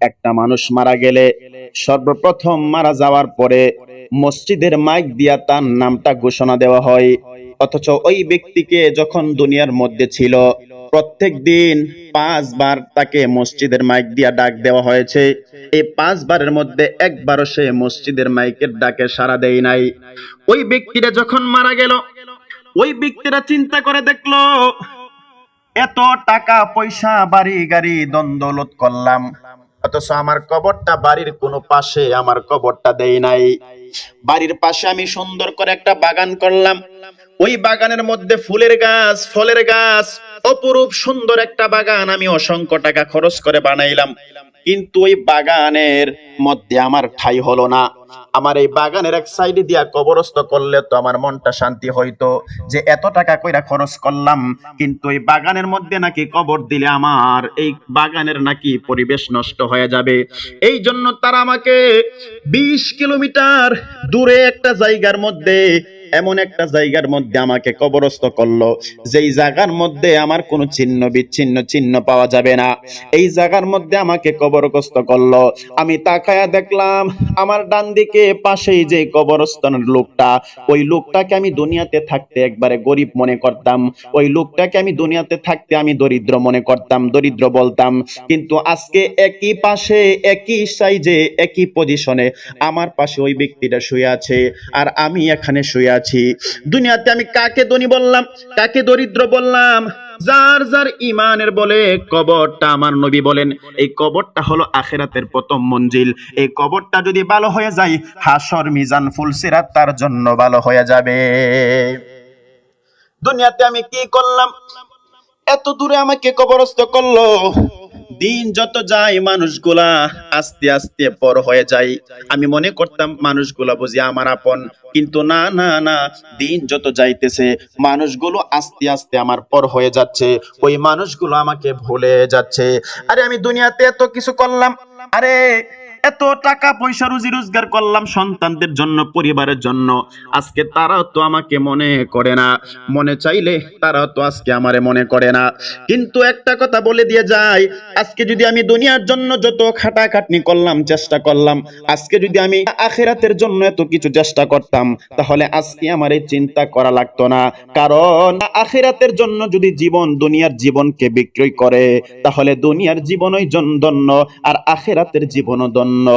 একটা মানুষ মারা গেলে সর্বপ্রথম মারা যাওয়ার পরে মসজিদের মাইক দিয়া তার নামটা ঘোষণা দেওয়া হয়। অথচ ওই ব্যক্তিকে যখন দুনিয়ার মধ্যে ছিল, প্রত্যেক দিন পাঁচবার তাকে মসজিদের মাইক দিয়া ডাক দেওয়া হয়েছে। এই পাঁচবারের মধ্যে একবারও সে মসজিদের মাইকের ডাকে সাড়া দেয় নাই। ওই ব্যক্তিটা যখন মারা গেল, ওই ব্যক্তিরা চিন্তা করে দেখল, এত টাকা পয়সা বাড়ি গাড়ি দ্বন্দ্বলত করলাম। অথচ আমার কবরটা বাড়ির কোনো পাশে আমার কবরটা দেই নাই। বাড়ির পাশে আমি সুন্দর করে একটা বাগান করলাম। ওই বাগানের মধ্যে ফুলের গাছ, ফলের গাছ, অপরূপ সুন্দর একটা বাগান আমি অসংখ্য টাকা খরচ করে বানাইলাম। কিন্তু ওই বাগানের মধ্যে আমার ঠাই হলো না। আমার এই বাগানের এক সাইডে দিয়া কবরস্থ করলে তো আমার মনটা শান্তি হইতো যে এত টাকা কইরা খরচ করলাম, কিন্তু এই বাগানের মধ্যে নাকি কবর দিলে আমার এই বাগানের নাকি পরিবেশ নষ্ট হয়ে যাবে। এই জন্য তারা আমাকে বিশ কিলোমিটার দূরে একটা জায়গার মধ্যে এমন একটা জায়গার মধ্যে আমাকে কবরস্থ করল। যেই জায়গার মধ্যে আমার কোনো চিহ্ন বিচ্ছিন্ন চিহ্ন পাওয়া যাবে না। এই জায়গার মধ্যে আমাকে কবরগ্রস্ত করল। আমি তাকায়া দেখলাম, আমার ডান দিকে পাশেই যে কবরস্থানের লোকটা, ওই লোকটাকে আমি দুনিয়াতে থাকতে একবারে গরিব মনে করতাম। ওই লোকটাকে আমি দুনিয়াতে থাকতে আমি দরিদ্র মনে করতাম, দরিদ্র বলতাম। কিন্তু আজকে একই পাশে, একই সাইজে, একই পজিশনে আমার পাশে ওই ব্যক্তিটা শুয়ে আছে। আর আমি এখানে শুয়ে আছি। দুনিয়াতে আমি কাকে ধনী বললাম? কাকে দরিদ্র বললাম? যার যার ইমানের বলে কবরটা আমার নবী বলেন। এই কবরটা হলো আখেরাতের প্রথম মঞ্জিল। এই কবরটা যদি ভালো হয়ে যায়, হাসর, মিজান ফুলসিরাত তার জন্য ভালো হয়ে যাবে। দুনিয়াতে আমি কি করলাম? এত দূরে আমাকে কবরস্থ করল। দিন যত যায়, মানুষগুলা আস্তে আস্তে পর হয়ে যায়। আমি মনে করতাম, মানুষগুলা বুঝি আমার আপন। কিন্তু না না না, দিন যত যাইতেছে, মানুষগুলো আস্তে আস্তে আমার পর হয়ে যাচ্ছে। ওই মানুষগুলো আমাকে ভুলে যাচ্ছে। আরে, আমি দুনিয়াতে এত কিছু করলাম। আরে এত টাকা পয়সা রুজি রোজগার করলাম সন্তানদের জন্য, পরিবারের জন্য। আজকে তারাও তো আমাকে মনে করে না। মনে চাইলে তারাও তো আজকে আমারে মনে করে না। কিন্তু একটা কথা বলে দিয়ে যাই, আজকে যদি আমি দুনিয়ার জন্য যত খাটাখাটনি করলাম, চেষ্টা করলাম, আজকে যদি আমি আখেরাতের জন্য এত কিছু চেষ্টা করতাম, তাহলে আজকে আমার এই চিন্তা করা লাগতো না। কারণ আখেরাতের জন্য যদি জীবন দুনিয়ার জীবনকে বিক্রয় করে, তাহলে দুনিয়ার জীবনই জন- দন্য আর আখেরাতের জীবনও দন্য